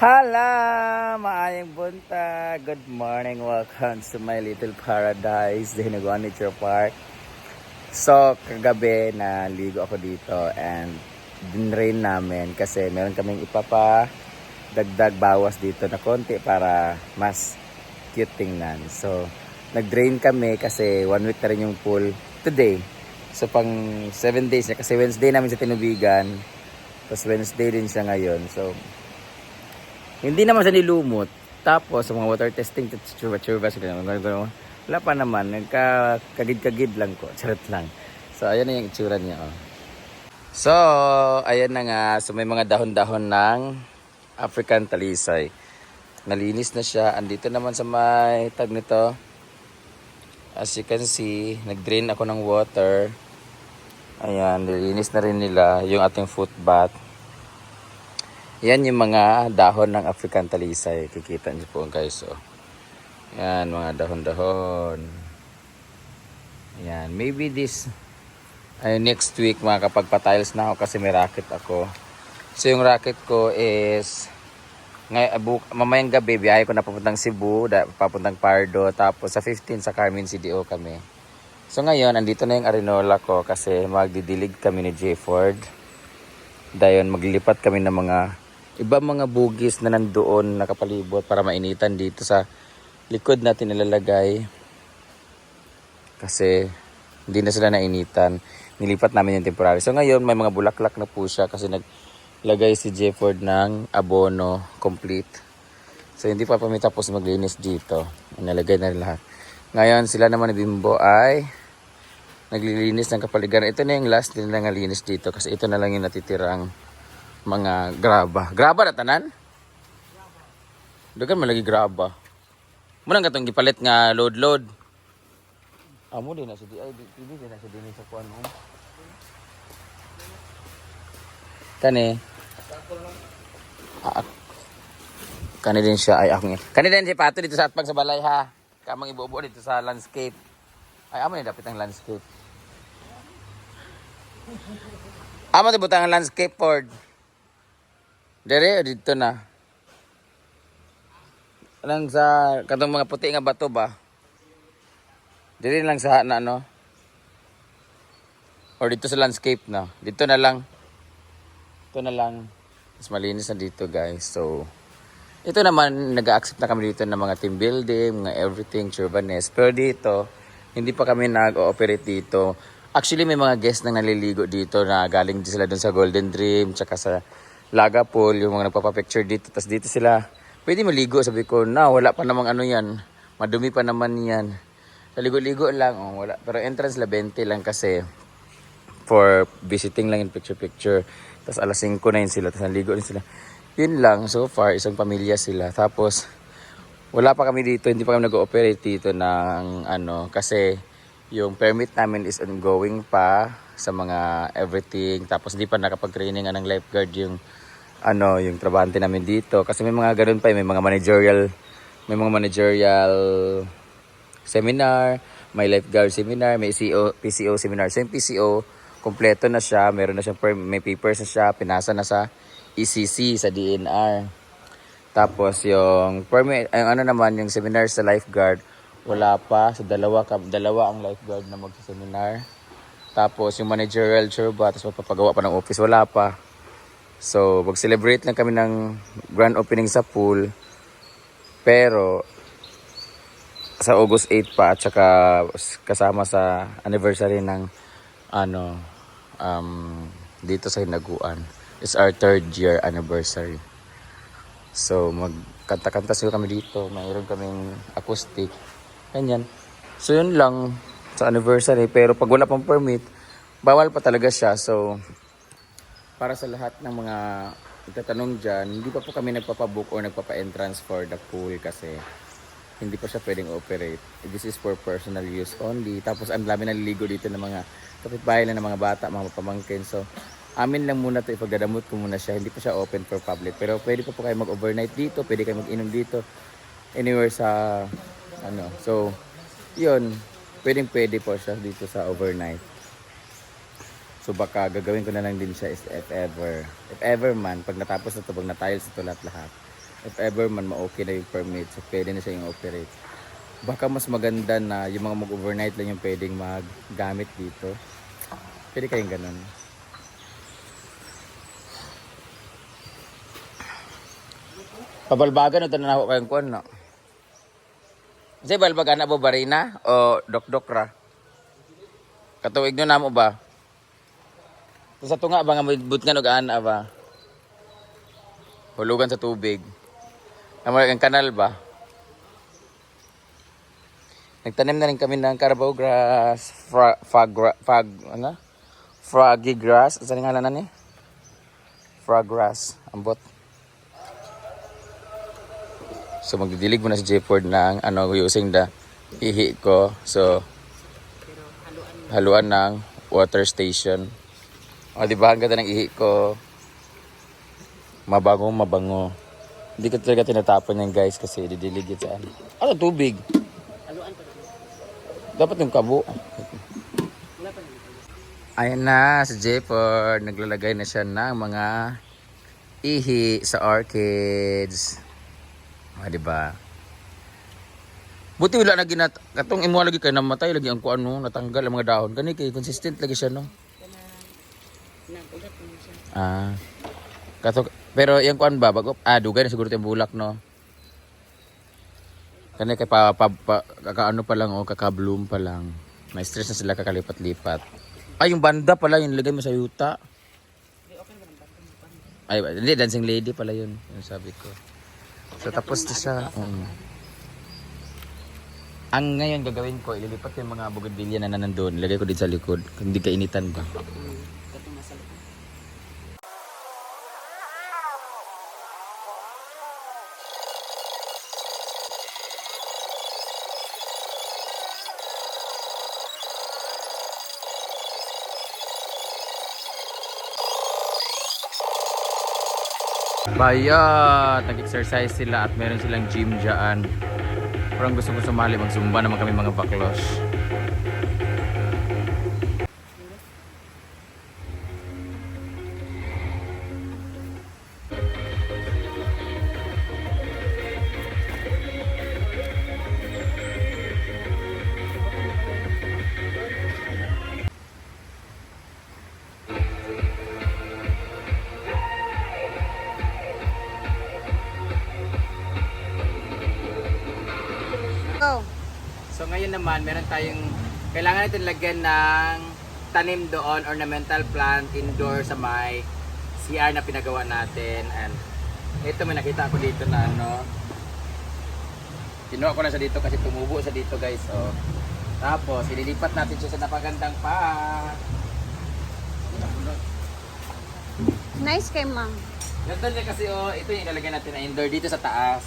Hala! Maayong bunta! Good morning! Welcome to my little paradise, the Hinaguan Nature Park. So, kagabi na ligo ako dito and dinrain namin kasi meron kaming ipapa dagdag bawas dito na konti para mas cute tingnan. So, nag-drain kami kasi one week na rin yung pool today. So, pang 7 days na kasi Wednesday namin sa tinubigan. Tapos Wednesday din siya ngayon. So, hindi naman siya nilumot. Tapos, sa mga water testing, gano'n. Wala pa naman. Nagka-kagid-kagid lang ko. Charot lang. So, ayan na yung itsura niya. Oh. So, ayan na nga. So, may mga dahon-dahon ng African talisay. Nalinis na siya. Andito naman sa may tag nito. As you can see, nag-drain ako ng water. Ayan, nilinis na rin nila yung ating foot bath. Yan yung mga dahon ng African talisay. Kikita niyo po guys. Oh. Yan, mga dahon-dahon. Yan, maybe this ay next week makakapagpa-tiles na ako kasi may racket ako. So yung racket ko is ngay bu- mamayang gabi biyahe ko na papuntang Cebu, da, papuntang Pardo, tapos sa 15 sa Carmen CDO kami. So ngayon, andito na yung Arenola ko kasi magdidilig kami ni J Ford. Dayon maglilipat kami ng mga iba mga bugis na nandoon nakapalibot para mainitan dito sa likod natin nilalagay. Kasi hindi na sila nainitan. Nilipat namin yung temporary. So ngayon may mga bulaklak na po siya kasi naglagay si Jefford ng abono complete. So hindi pa kami tapos maglinis dito. Nalagay na lahat. Ngayon sila naman ni Bimbo ay naglilinis ng kapaligiran. Ito na yung last din na linis dito kasi ito na lang yung natitirang mga graba. Graba na tanan? Dugan malagi graba. Muna nga itong gipalit nga load-load. Amo din na sa di ay di di na sa din sa kuan mo. Kani. Ah, kani din siya ay ako. Kani din si Pato dito sa atpag sa balay ha. Kamang ibubo dito sa landscape. Ay amo ni dapat ang landscape. Amo di butang ang landscape Ford. Dere dito na. Lang sa katong mga puti nga bato ba? Dili lang sa na ano. Or dito sa landscape na. Dito na lang. Ito na lang. Mas malinis na dito guys. So, ito naman, nag-accept na kami dito ng mga team building, mga everything, Churbanes. Pero dito, hindi pa kami nag-ooperate dito. Actually, may mga guests na naliligo dito na galing sila dun sa Golden Dream, tsaka sa Laga Pool, yung mga nagpapapicture dito. Tapos dito sila, pwede maligo. Sabi ko, na, wala pa namang ano yan. Madumi pa naman yan. Ligo-ligo lang, oh, wala. Pero entrance la 20 lang kasi for visiting lang yung picture-picture. Tapos alas 5 na yun sila, tapos naligo din sila. Yun lang, so far, isang pamilya sila. Tapos, wala pa kami dito, hindi pa kami nag-ooperate dito ng ano, kasi yung permit namin is ongoing pa sa mga everything. Tapos, hindi pa nakapag-training ng lifeguard yung ano, yung trabahante namin dito. Kasi may mga ganun pa, eh, may mga managerial, may mga managerial seminar, may lifeguard seminar, may CO, PCO seminar. So yung PCO, kompleto na siya, meron na siyang may papers na siya, pinasa na sa ECC, sa DNR. Tapos yung permit, ang ano naman, yung seminar sa lifeguard, wala pa. So dalawa, dalawa ang lifeguard na magsaseminar. Tapos yung managerial churba, tapos magpapagawa pa ng office, wala pa. So, mag-celebrate lang kami ng grand opening sa pool. Pero, sa August 8 pa at saka kasama sa anniversary ng ano um, dito sa Hinaguan. It's our third year anniversary. So magkanta-kanta sila kami dito. Mayroon kaming acoustic. Ganyan. So yun lang sa anniversary. Pero pag wala pang permit, bawal pa talaga siya. So para sa lahat ng mga itatanong dyan, hindi pa po kami nagpapabook or nagpapa-entrance for the pool kasi hindi pa siya pwedeng operate. This is for personal use only. Tapos ang dami naliligo dito ng mga kapitbahay lang ng mga bata, mga pamangkin. So, amin lang muna to ipagdadamot ko muna siya. Hindi pa siya open for public. Pero pwede pa po kayo mag-overnight dito, pwede kayo mag-inom dito. Anywhere sa, ano. So, yun. Pwedeng pwede po siya dito sa overnight. So baka gagawin ko na lang din siya is if ever. If ever man, pag natapos na to, pag na-tiles ito lahat-lahat, if ever man ma-okay na yung permit, so pwede na siya yung operate. Baka mas maganda na yung mga mag-overnight lang yung pwedeng maggamit dito. Pwede kayong ganun. Pabalbagan ito na ako kayong kuwan, no? Kasi balbagan na bo barina o dok-dok ra? Katuig nyo na mo ba? Sa tunga ba nga but nga nugaan ba? Hulugan sa tubig. Ang ang kanal ba? Nagtanim na rin kami ng carabao grass, fra, fag, fag, ano? Froggy grass. Saan nga na ni? Frog grass. Ambot. So magdidilig muna si Jayford ng ano using the ihi ko. So haluan ng water station. O di ba ang ganda ng ihi ko. Mabango, mabango. Hindi ko talaga tinatapon yan guys kasi didilig yun sa ano. Ano tubig? Dapat yung kabo. Ayan na, si Jayford. Naglalagay na siya ng mga ihi sa orchids. Ah, di ba? Buti wala na ginat katong imo lagi kay namatay lagi ang kuano natanggal ang mga dahon kani kay consistent lagi siya no. Nagulat mo siya. Ah. Kato pero yung kuan ba bago ah dugay na siguro tayong bulak no. Kani kay pa, pa, pa kakaano pa lang o kaka-bloom pa lang. May stress na sila kakalipat-lipat. Ay yung banda pala yung lagay mo sa yuta. Ay hindi dancing lady pala yun yung sabi ko. So tapos na siya. oo. Ang ngayon gagawin ko, ililipat ko yung mga bougainvillea na nandun. Ilagay ko dito sa likod. Hindi kainitan ba? Bayat! Nag-exercise sila at meron silang gym dyan. Parang gusto ko sumali, mag-zumba naman kami mga baklos. So ngayon naman, meron tayong, kailangan natin lagyan ng tanim doon, ornamental plant indoor sa may CR na pinagawa natin. And ito may nakita ako dito na ano, kinuha ko na sa dito kasi tumubo sa dito guys. So, tapos, ililipat natin siya sa napagandang pa. Nice kay ma'am. Ganda niya kasi oh, ito yung ilalagay natin na indoor dito sa taas.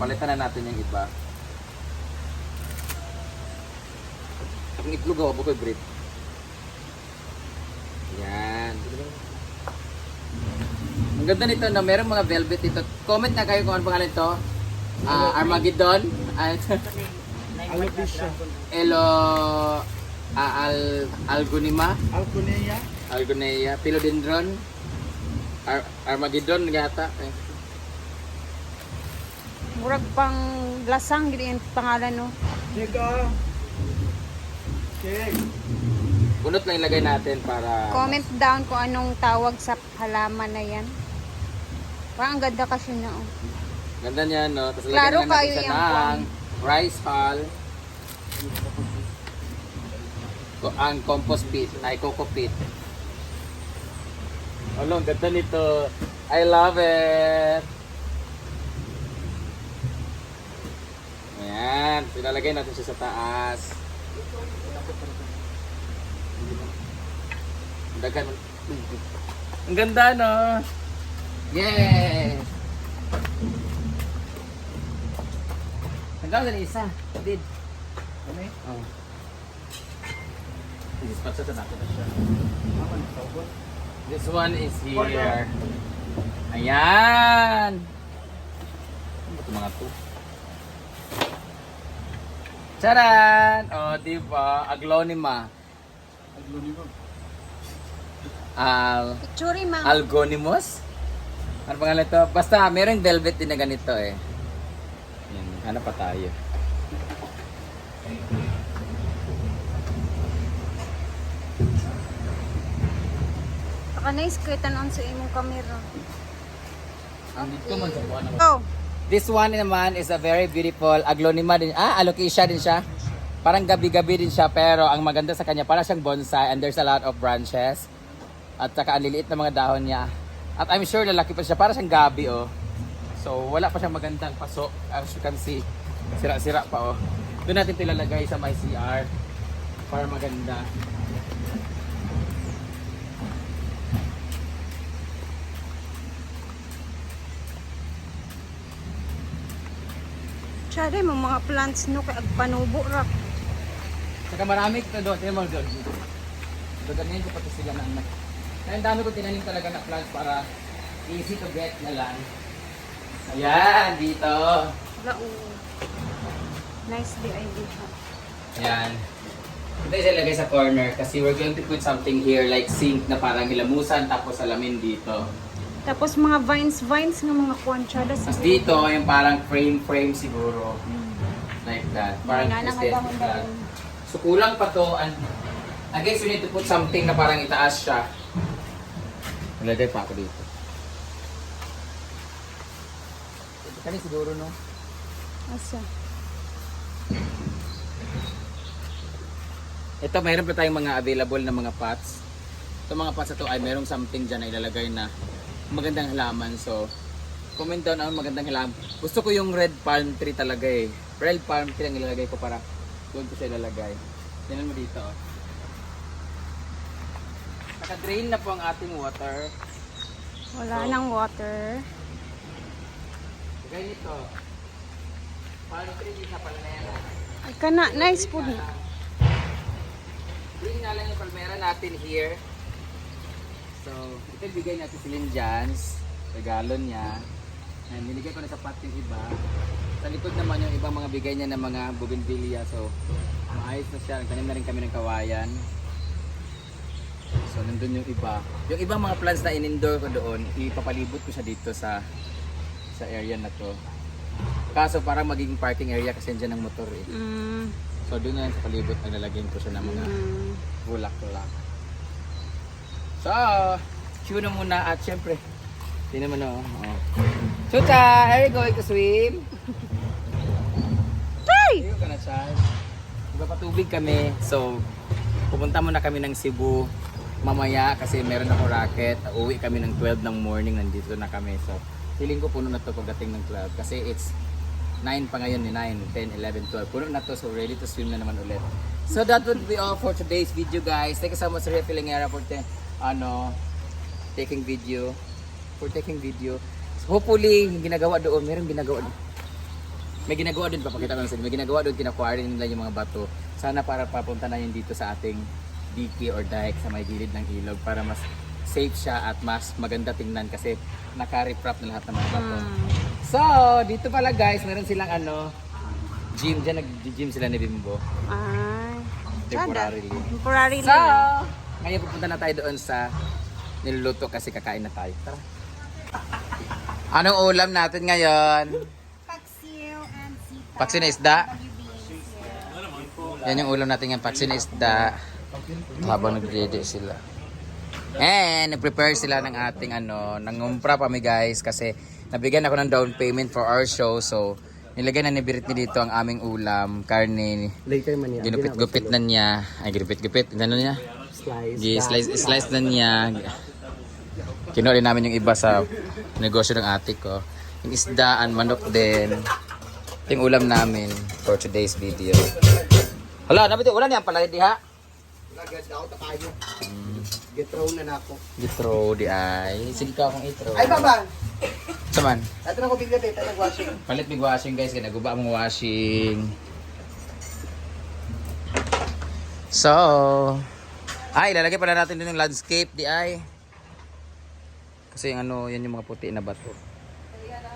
Palitan na natin yung iba. Ang itlog ako, bukod bread. Yan. Ang ganda nito na merong mga velvet dito. Comment na kayo kung ano pangalan ito. Ah, Armageddon. Ah, Alopecia. Elo ah, Al Algonima. Alconea. Algonea. Philodendron. Ar Armageddon gata. Eh. Murag pang lasang yung pangalan no. Chica. Check. Bunot lang ilagay natin para Comment down kung anong tawag sa halaman na yan. Parang ang ganda kasi na oh. Ganda niya, no? Tapos Klaro na kayo yung ng rice hull. Ang compost pit, ay coco pit. Ang ganda nito. I love it. Ayan, pinalagay natin siya sa taas. Ang Dagan. Ang ganda, no? Yes! Hanggang isa. Did. Kami? Oh. Dispatch sa natin na siya. This one is here. Ayan! Ano ba ito mga to? Charan! O, oh, di ba? Aglonema. Aglonimo. Al... Picture ma'am. Algonimus? Ano pangalan to? Basta, merong velvet din na ganito eh. Yan, hanap pa tayo. Nice ko on sa imong camera. Dito man sa buwan ako. Oh, This one naman is a very beautiful aglonema din. Ah, alocasia din siya. Parang gabi-gabi din siya pero ang maganda sa kanya para siyang bonsai and there's a lot of branches. At saka ang liliit na mga dahon niya. At I'm sure lalaki pa siya para siyang gabi oh. So wala pa siyang magandang paso. As you can see, sira-sira pa oh. Doon natin ito ilalagay sa my CR para maganda. Tsada mo mga plants no kay agpanubo ra. Saka marami ito doon. Tingnan mo doon. Ganyan ko pati sila na anak. Kaya dami ko tinanim talaga na plants para easy to get na lang. Ayan, dito. Wala oh. Nice di idea. Ayan. Ito isa ilagay sa corner kasi we're going to put something here like sink na parang ilamusan tapos salamin dito. Tapos mga vines vines nga mga kwantsada sa Tapos dito yung parang frame frame siguro. Like that. Parang Nga nang aesthetic dahon. So kulang pa to. And, I guess we need to put something na parang itaas siya. Nalagay pa ako dito. Ito kani siguro no. Asa? Ito mayroon pa tayong mga available na mga pots. Ito mga pots na to ay mayroong something dyan na ilalagay na magandang halaman. So, comment down ang magandang halaman. Gusto ko yung red palm tree talaga eh. Red palm tree ang ilalagay ko para doon ko siya ilalagay. Tingnan mo dito. oh. Naka-drain na po ang ating water. Wala So- nang water. Lagay nito. Palm tree din sa palmera. Ay kana nice po ni. Bring nga lang yung palmera natin here. So, ito yung bigay natin si Lynn Jans. Regalo niya. And binigay ko na sa pot yung iba. Sa likod naman yung ibang mga bigay niya ng mga bougainvillea. So, maayos na siya. Nagtanim na rin kami ng kawayan. So, nandun yung iba. Yung ibang mga plants na in-indoor ko doon, ipapalibot ko siya dito sa sa area na to. Kaso parang magiging parking area kasi dyan ang motor eh. Mm. So, doon na lang sa palibot, naglalagyan ko siya ng mga mm. bulak-bulak. So, chew na muna at syempre, hindi naman o. Oh. Chuta, are you going to swim? Tay! Ayaw ka na, Charles. Magpapatubig kami. So, pupunta muna kami ng Cebu mamaya kasi meron ako racket. Uwi kami ng 12 ng morning, nandito na kami. So, feeling ko puno na to pagdating ng club kasi it's 9 pa ngayon ni 9, 10, 11, 12. Puno na to so ready to swim na naman ulit. So that would be all for today's video guys. Thank you so much Ria Filingera for te, ano, taking video. For taking video. So, hopefully, yung ginagawa doon, meron ginagawa doon. May ginagawa doon, papakita ko lang sa inyo. May ginagawa doon, kinakuha nila yung mga bato. Sana para papunta na yun dito sa ating dike or dike sa may gilid ng ilog para mas safe siya at mas maganda tingnan kasi naka-refrap na lahat ng mga bato. Mm. So, dito pala guys, meron silang ano, gym. Diyan nag-gym sila ni Bimbo. Tsada. Temporarily. Temporary So. Ngayon pupunta na tayo doon sa niluluto kasi kakain na tayo. Tara. Anong ulam natin ngayon? Paksiw and sita. Paksiw na isda? Yan yung ulam natin yung paksiw na isda. Habang nagdede sila. And nag-prepare sila ng ating ano, nangumpra pa mi guys kasi nabigyan ako ng down payment for our show. So, nilagay na ni Britney dito ang aming ulam, karne, ginupit-gupit na niya. Ay, ginupit-gupit. Ano niya? Slice. Gi slice slice na niya. Kinuha din namin yung iba sa negosyo ng ate ko. Yung isdaan, manok din. Ito yung ulam namin for today's video. Hala, nabi ito ulan yan pala diha. Lagad ako ta kayo. Get thrown na na ako. Githrow di ay. Sige ka akong itro. Ay baba! Saman. Ato na ko bigla dito nag-washing. Palit mig washing guys, kaya naguba mong washing. So, ay, lalagay pala natin din yung landscape di ay. Kasi yung ano, yan yung mga puti na bato.